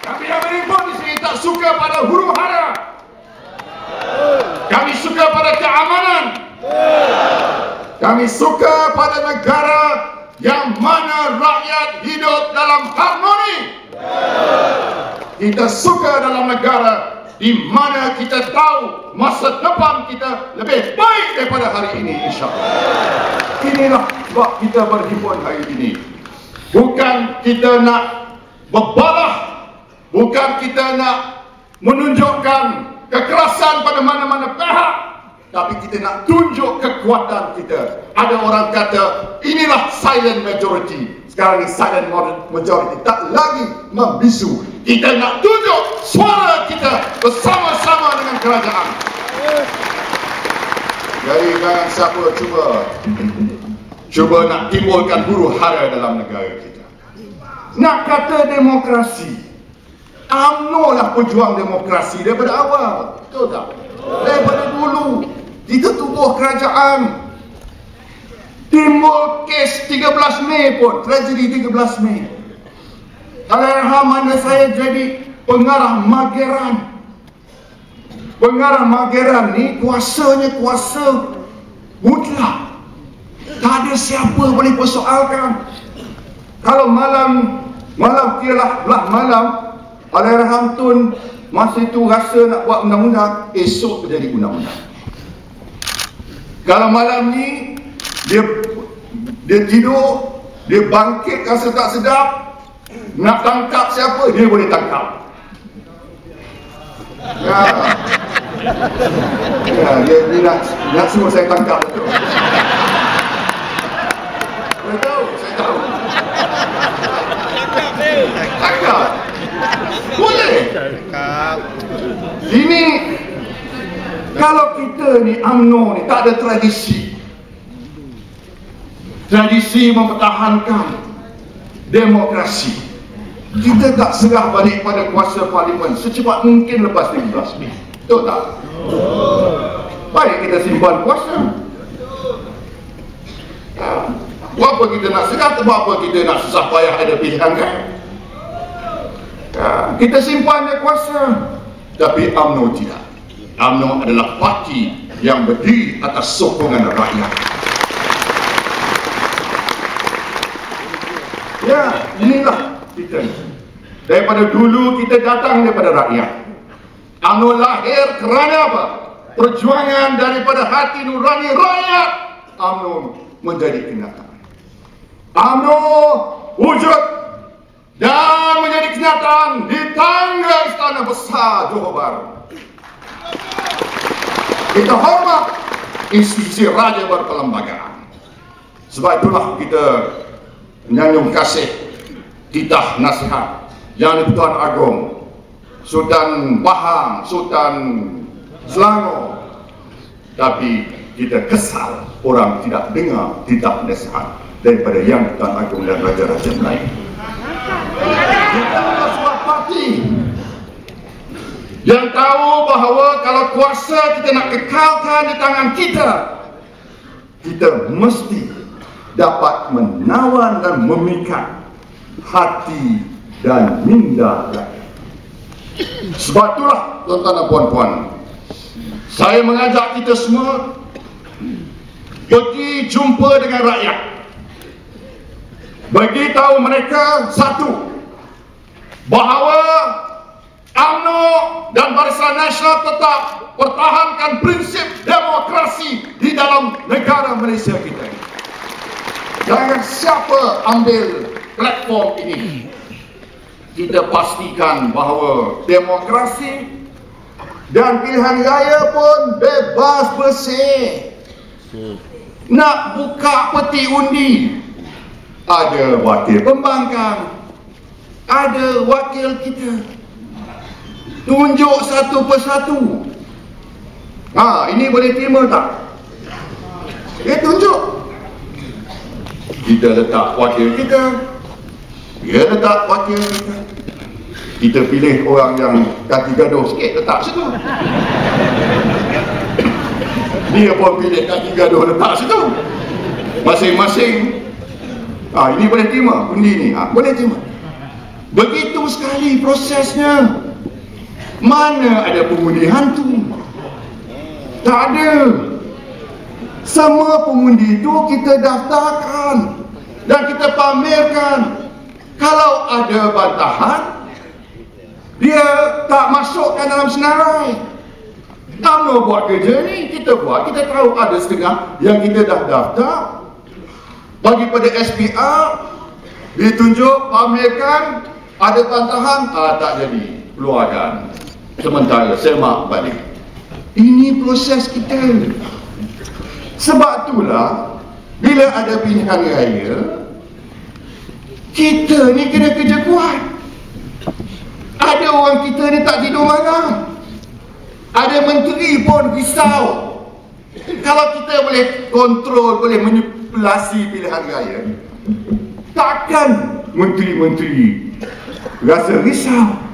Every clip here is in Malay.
Kami yang di sini tak suka pada huru hara. Kami suka pada keamanan. Kami suka pada negara yang mana rakyat hidup dalam harmoni. Kita suka dalam negara di mana kita tahu masa depan kita lebih baik daripada hari ini insyaAllah. Inilah sebab kita berhimpun hari ini. Bukan kita nak berbalah. Bukan kita nak menunjukkan kekerasan pada mana-mana pihak. Tapi kita nak tunjuk kekuatan kita. Ada orang kata, inilah silent majority. Sekarang ini silent majority. Tak lagi membisu. Kita nak tunjuk suara kita bersama-sama dengan kerajaan. Jadi jangan siapa cuba cuba nak timbulkan huru hara dalam negara kita. Nak kata demokrasi. UMNO lah pejuang demokrasi daripada awal. Betul tak? Daripada dulu kita tubuh kerajaan. Timbul kes 13 Mei pun tragedi 13 Mei. Allahyarham mana saya jadi pengarah Mageran. Pengarah Mageran ni kuasanya kuasa mutlak. Tak ada siapa boleh persoalkan. Kalau malam malam kira belah malam Allahyarham Tun masa itu rasa nak buat undang-undang esok jadi undang-undang kalau malam ni dia dia tidur, dia bangkit rasa tak sedap, nak tangkap siapa dia boleh tangkap. Ya. Ya, dia, dia nak, nak suruh saya tangkap betul. Saya tahu, saya tahu. Tangkap. Boleh. Ini kalau kita ni UMNO ni tak ada tradisi. Tradisi mempertahankan demokrasi. Kita tak serah balik pada kuasa parlimen secepat mungkin lepas 15 Mei betul tak? baik kita simpan kuasa. Buat apa kita nak serah buat apa kita nak susah payah ada pilihan kan? Kita simpannya kuasa tapi UMNO tidak UMNO adalah parti yang berdiri atas sokongan rakyat. Ya, inilah kita. Daripada dulu kita datang daripada rakyat. UMNO lahir kerana apa? Perjuangan daripada hati nurani rakyat. UMNO menjadi kenyataan. UMNO wujud dan menjadi kenyataan di tangga Istana Besar Johor Bahru. Kita hormat institusi raja berperlembagaan. Sebab itulah kita menyanjung kasih titah nasihat yang di-Tuan Agong Sultan Pahang, Sultan Selangor tapi kita kesal orang tidak dengar titah nasihat daripada yang Tuan Agong dan Raja-Raja lain. Kita adalah sebuah parti yang tahu bahawa kalau kuasa kita nak kekalkan di tangan kita kita mesti dapat menawan dan memikat hati dan minda sebab itulah tuan-tuan dan puan-puan saya mengajak kita semua pergi jumpa dengan rakyat. Bagi tahu mereka satu bahawa UMNO dan Barisan Nasional tetap pertahankan prinsip demokrasi di dalam negara Malaysia kita. Jangan siapa ambil platform ini. Kita pastikan bahawa demokrasi dan pilihan raya pun bebas bersih. Nak buka peti undi. Ada wakil pembangkang. Ada wakil kita tunjuk satu persatu. Ha ini boleh terima tak? Dia tunjuk. Kita letak wakil kita. Dia letak wakil. Kita kita pilih orang yang kaki gaduh sikit letak situ. Dia pun pilih kaki gaduh letak situ. Masing-masing. Ha, ini boleh terima undi ni. Ha, boleh terima. Begitu sekali prosesnya. Mana ada pengundi hantu? Tak ada. Semua pengundi itu kita daftarkan dan kita pamerkan. Kalau ada bantahan, dia tak masukkan dalam senarai. Kamu buat kerja ni, kita buat, kita tahu ada setengah yang kita dah daftar. Bagi pada SPR, ditunjuk, pamerkan, ada bantahan, ah, tak jadi, keluarkan. Sementara semak balik. Ini proses kita. Sebab itulah, bila ada pilihan raya, kita ni kena kerja kuat. Ada orang kita ni tak tidur malam. Ada menteri pun risau. Kalau kita boleh kontrol, boleh manipulasi pilihan raya, takkan menteri-menteri rasa risau.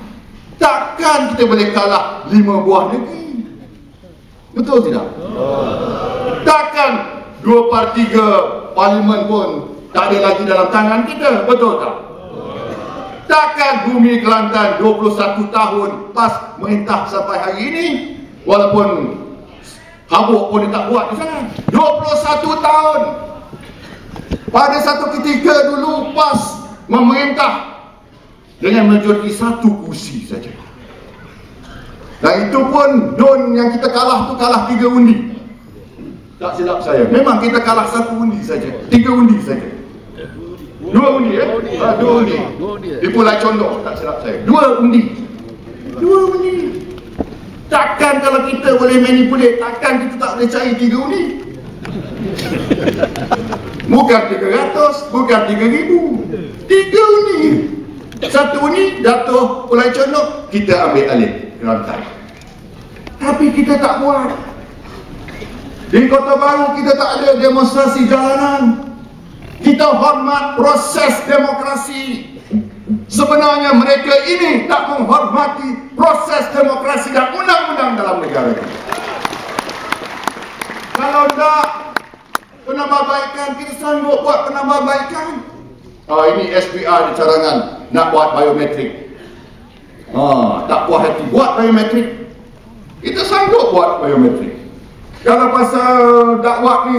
Takkan kita boleh kalah lima buah negeri. Betul tidak? Takkan dua per tiga parlimen pun tak ada lagi dalam tangan kita. Betul tak? Takkan bumi Kelantan 21 tahun pas merintah sampai hari ini walaupun habuk pun dia tak buat sana. 21 tahun. Pada satu ketika dulu pas memerintah dengan majoriti satu kursi saja. Dan itu pun don yang kita kalah tu kalah tiga undi. Tak silap saya. Memang kita kalah satu undi saja. Tiga undi saja. Dua undi eh? Ha, dua undi. Di Pulau Condor, tak silap saya. Dua undi. Dua undi. Takkan kalau kita boleh manipulate, takkan kita tak boleh cari tiga undi. Bukan tiga ratus, bukan tiga ribu. Tiga undi. Satu undi, Dato' Pulau Condor, kita ambil alih rantai. Tapi kita tak buat. Di Kota Baru kita tak ada demonstrasi jalanan. Kita hormat proses demokrasi. Sebenarnya mereka ini tak menghormati proses demokrasi dan undang-undang dalam negara kita. Kalau tak penambahbaikan, kita sanggup buat penambahbaikan. Oh, ini SPR di carangan nak buat biometrik. Oh, tak puas hati buat biometrik. Kita sanggup buat biometrik. Kalau pasal dakwah ni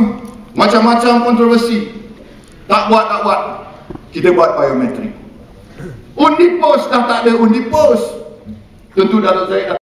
macam-macam kontroversi. Tak buat, tak buat. Kita buat biometrik. Undi pos dah tak ada undi pos. Tentu Datuk Zaid